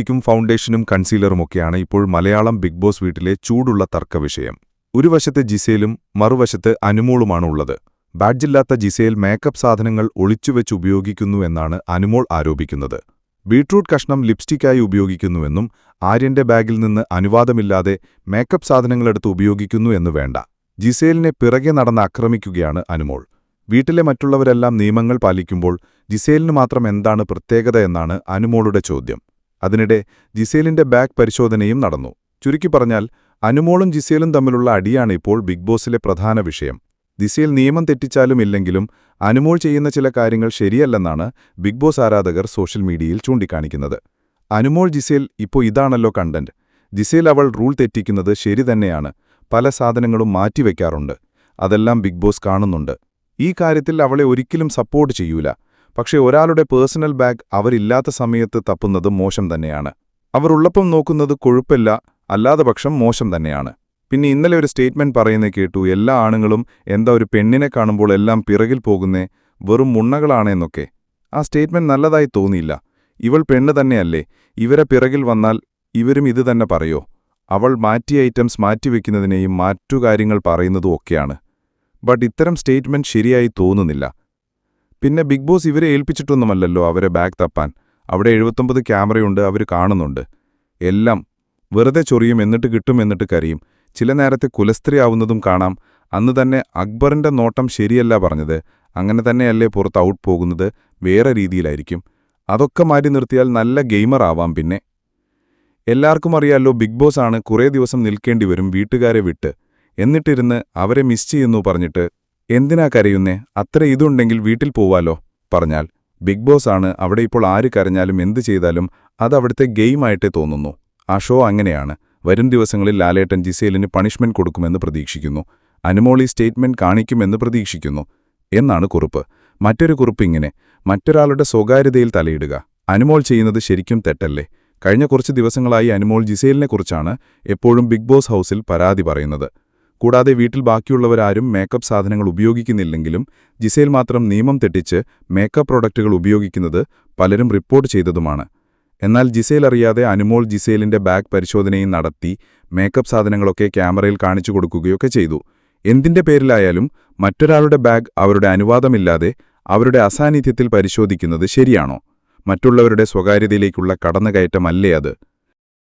ലിപ്സ്റ്റിക്കും ഫൗണ്ടേഷനും കൺസീലറുമൊക്കെയാണ് ഇപ്പോൾ Malayalam big boss വീട്ടിലെ ചൂടുള്ള തർക്കവിഷയം ഒരു വശത്ത് ജിസേലും മറുവശത്ത് അനുമോളുമാണ് ഉള്ളത്. ബാഡ്ജില്ലാത്ത ജിസേൽ മേക്കപ്പ് സാധനങ്ങൾ ഒളിച്ചുവെച്ച് ഉപയോഗിക്കുന്നു എന്നാണ് അനുമോൾ ആരോപിക്കുന്നത്. ബീട്രൂട്ട് കഷ്ണം ലിപ്സ്റ്റിക്കായി ഉപയോഗിക്കുന്നുവെന്നും ആര്യന്റെ ബാഗിൽ നിന്ന് അനുവാദമില്ലാതെ മേക്കപ്പ് സാധനങ്ങളെടുത്ത് ഉപയോഗിക്കുന്നു എന്ന് വേണ്ട. ജിസേലിനെ പിറകെ നടന്ന് ആക്രമിക്കുകയാണ് അനുമോൾ. വീട്ടിലെ മറ്റുള്ളവരെല്ലാം നിയമങ്ങൾ പാലിക്കുമ്പോൾ ജിസേലിന് മാത്രം എന്താണ് പ്രത്യേകത എന്നാണ് അനുമോളുടെ ചോദ്യം. അതിനിടെ ജിസേലിന്റെ ബാക്ക് പരിശോധനയും നടന്നു. ചുരുക്കി പറഞ്ഞാൽ അനുമോളും ജിസേലും തമ്മിലുള്ള അടിയാണ് ഇപ്പോൾ ബിഗ് ബോസിലെ പ്രധാന വിഷയം. ദിസയിൽ നിയമം തെറ്റിച്ചാലും ഇല്ലെങ്കിലും അനുമോൾ ചെയ്യുന്ന ചില കാര്യങ്ങൾ ശരിയല്ലെന്നാണ് ബിഗ് ബോസ് ആരാധകർ സോഷ്യൽ മീഡിയയിൽ ചൂണ്ടിക്കാണിക്കുന്നത്. അനുമോൾ ജിസേൽ ഇപ്പോൾ ഇതാണല്ലോ കണ്ടന്റ്. ജിസേൽ അവൾ റൂൾ തെറ്റിക്കുന്നത് ശരി തന്നെയാണ്. പല സാധനങ്ങളും മാറ്റിവെക്കാറുണ്ട്. അതെല്ലാം ബിഗ് ബോസ് കാണുന്നുണ്ട്. ഈ കാര്യത്തിൽ അവളെ ഒരിക്കലും സപ്പോർട്ട് ചെയ്യൂല. പക്ഷേ ഒരാളുടെ പേഴ്സണൽ ബാഗ് അവരില്ലാത്ത സമയത്ത് തപ്പുന്നത് മോശം തന്നെയാണ്. അവർ ഉള്ളപ്പം നോക്കുന്നത് കൊഴുപ്പല്ല അല്ലാതെ പക്ഷം മോശം തന്നെയാണ്. പിന്നെ ഇന്നലെ ഒരു സ്റ്റേറ്റ്മെന്റ് പറയുന്നേ കേട്ടു എല്ലാ ആണുങ്ങളും എന്താ ഒരു പെണ്ണിനെ കാണുമ്പോൾ എല്ലാം പിറകിൽ പോകുന്നേ വെറും മുണ്ണകളാണെന്നൊക്കെ ആ സ്റ്റേറ്റ്മെന്റ് നല്ലതായി തോന്നിയില്ല. ഇവൾ പെണ്ണ് തന്നെയല്ലേ ഇവരെ പിറകിൽ വന്നാൽ ഇവരും ഇത് തന്നെ പറയോ? അവൾ മാറ്റിയ ഐറ്റംസ് മാറ്റിവെക്കുന്നതിനെയും മാറ്റു കാര്യങ്ങൾ പറയുന്നതും ഒക്കെയാണ്. ബട്ട് ഇത്തരം സ്റ്റേറ്റ്മെന്റ് ശരിയായി തോന്നുന്നില്ല. പിന്നെ ബിഗ് ബോസ് ഇവരെ ഏൽപ്പിച്ചിട്ടൊന്നുമല്ലല്ലോ അവരെ ബാഗ് തപ്പാൻ. അവിടെ എഴുപത്തൊമ്പത് ക്യാമറയുണ്ട് അവർ കാണുന്നുണ്ട്. എല്ലാം വെറുതെ ചൊറിയും എന്നിട്ട് കിട്ടും എന്നിട്ട് കരയും. ചില നേരത്തെ കുലസ്ത്രീയാവുന്നതും കാണാം. അന്ന് തന്നെ അക്ബറിന്റെ നോട്ടം ശരിയല്ല പറഞ്ഞത്. അങ്ങനെ തന്നെയല്ലേ പുറത്ത് ഔട്ട് പോകുന്നത്? വേറെ രീതിയിലായിരിക്കും. അതൊക്കെ മാറ്റി നിർത്തിയാൽ നല്ല ഗെയിമർ ആവാം പിന്നെ. എല്ലാവർക്കും അറിയാലോ ബിഗ് ബോസ് ആണ് കുറേ ദിവസം നിൽക്കേണ്ടി വരും വീട്ടുകാരെ വിട്ട്. എന്നിട്ടിരുന്ന് അവരെ മിസ് ചെയ്യുന്നു പറഞ്ഞിട്ട് എന്തിനാ കരയുന്നേ? അത്ര ഇതുണ്ടെങ്കിൽ വീട്ടിൽ പോവാലോ പറഞ്ഞാൽ. ബിഗ് ബോസ് ആണ് അവിടെ ഇപ്പോൾ ആര് കരഞ്ഞാലും എന്ത് ചെയ്താലും അത് അവിടുത്തെ ഗെയിമായിട്ടേ തോന്നുന്നു. ആ ഷോ അങ്ങനെയാണ്. വരും ദിവസങ്ങളിൽ ലാലേട്ടൻ ജിസേലിന് പണിഷ്മെന്റ് കൊടുക്കുമെന്ന് പ്രതീക്ഷിക്കുന്നു. അനുമോളി സ്റ്റേറ്റ്മെന്റ് കാണിക്കുമെന്ന് പ്രതീക്ഷിക്കുന്നു. എന്നാണ് കുറിപ്പ്. മറ്റൊരു കുറിപ്പ് ഇങ്ങനെ. മറ്റൊരാളുടെ സ്വകാര്യതയിൽ തലയിടുക. അനുമോൾ ചെയ്യുന്നത് ശരിക്കും തെറ്റല്ലേ? കഴിഞ്ഞ കുറച്ച് ദിവസങ്ങളായി അനുമോൾ ജിസേലിനെക്കുറിച്ചാണ് എപ്പോഴും ബിഗ് ബോസ് ഹൗസിൽ പരാതി പറയുന്നത്. കൂടാതെ വീട്ടിൽ ബാക്കിയുള്ളവരാരും മേക്കപ്പ് സാധനങ്ങൾ ഉപയോഗിക്കുന്നില്ലെങ്കിലും ജിസേൽ മാത്രം നിയമം തെറ്റിച്ച് മേക്കപ്പ് പ്രോഡക്റ്റുകൾ ഉപയോഗിക്കുന്നത് പലരും റിപ്പോർട്ട് ചെയ്തതുമാണ്. എന്നാൽ ജിസേൽ അറിയാതെ അനുമോൾ ജിസേലിന്റെ ബാഗ് പരിശോധനയും നടത്തി മേക്കപ്പ് സാധനങ്ങളൊക്കെ ക്യാമറയിൽ കാണിച്ചു കൊടുക്കുകയൊക്കെ ചെയ്തു. എന്തിന്റെ പേരിലായാലും മറ്റൊരാളുടെ ബാഗ് അവരുടെ അനുവാദമില്ലാതെ അവരുടെ അസാന്നിധ്യത്തിൽ പരിശോധിക്കുന്നത് ശരിയാണോ? മറ്റുള്ളവരുടെ സ്വകാര്യതയിലേക്കുള്ള കടന്നുകയറ്റമല്ലേ അത്?